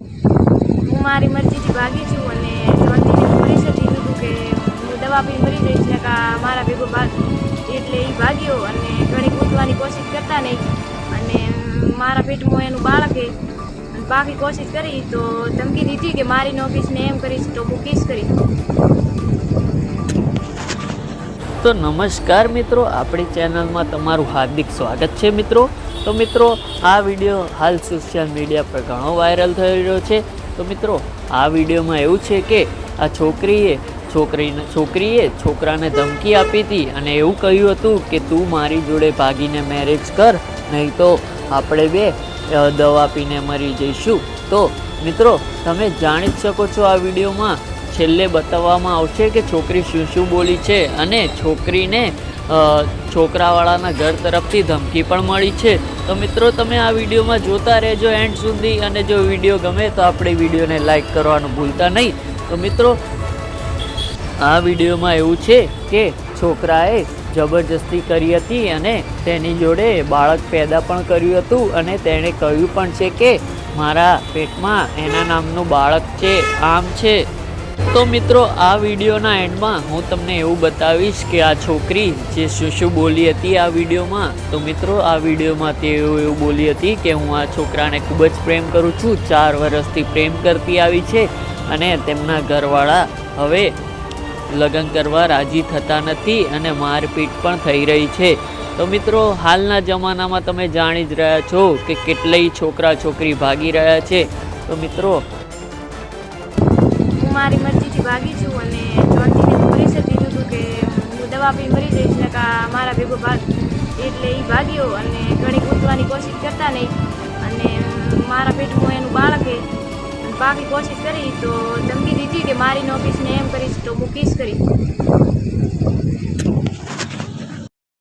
હું મારી મરજીથી ભાગી છું અને જોનથીને પોલીસે કીધું હતું કે હું દવા પી મરી જઈશ, ને કા મારા ભેગો ભાગ એટલે એ ભાગ્યો અને ઘણી કૂદવાની કોશિશ કરતા નહીં. અને મારા પેટમાં એનું બાળક બાકી કોશિશ કરી તો ધમકી દીધી કે મારી નોકીશ ને એમ કરીશ તો મૂકીશ કરીશ. તો નમસ્કાર મિત્રો, આપણી ચેનલમાં તમારું હાર્દિક સ્વાગત છે મિત્રો. તો મિત્રો, આ વીડિયો હાલ સોશિયલ મીડિયા પર ઘણો વાયરલ થઈ રહ્યો છે. તો મિત્રો, આ વિડીયોમાં એવું છે કે આ છોકરીએ છોકરીને, છોકરીએ છોકરાને ધમકી આપી હતી અને એવું કહ્યું હતું કે તું મારી જોડે ભાગીને મેરેજ કર, નહીં તો આપણે બે દવા પીને મરી જઈશું. તો મિત્રો, તમે જાણી જ શકો છો આ વિડીયોમાં છેલ્લે બતાવવામાં આવશે કે છોકરી શું શું બોલી છે અને છોકરીને છોકરાવાળાના ઘર તરફથી ધમકી પણ મળી છે. તો મિત્રો, તમે આ વિડીયોમાં જોતા રહેજો એન્ડ સુધી અને જો વીડિયો ગમે તો આપણે વિડીયોને લાઈક કરવાનું ભૂલતા નહીં. તો મિત્રો, આ વિડીયોમાં એવું છે કે છોકરાએ જબરજસ્તી કરી હતી અને તેની જોડે બાળક પેદા પણ કર્યું હતું અને તેણે કહ્યું પણ છે કે, મારા પેટમાં એના નામનું બાળક છે, આમ છે. તો મિત્રો, આ વિડીયોના એન્ડમાં હું તમને એવું બતાવીશ કે આ છોકરી જે શું શું બોલી હતી આ વિડીયોમાં. તો મિત્રો, આ વિડીયોમાં તે એવું બોલી હતી કે હું આ છોકરાને ખૂબ જ પ્રેમ કરું છું. ચાર વર્ષથી પ્રેમ કરતી આવી છે અને તેમના ઘરવાળા હવે લગ્ન કરવા રાજી થતા નથી અને મારપીટ પણ થઈ રહી છે. તો મિત્રો, હાલના જમાનામાં તમે જાણી જ રહ્યા છો કે કેટલાય છોકરા છોકરી ભાગી રહ્યા છે. તો મિત્રો મારી મરજીથી ભાગી છું અને જોનથીને પોલીસે કીધું હતું કે હું દવા પી મરી જઈશ ને કા મારા ભેગો ભાગ. એટલે એ ભાગ્યો અને ઘણી કૂદવાની કોશિશ કરતા નહીં. અને મારા પેટમાં એનું બાળક બાકી કોશિશ કરી તો ધમકી દીધી કે મારી નોકીશ ને એમ કરીશ તો મૂકીશ કરીશ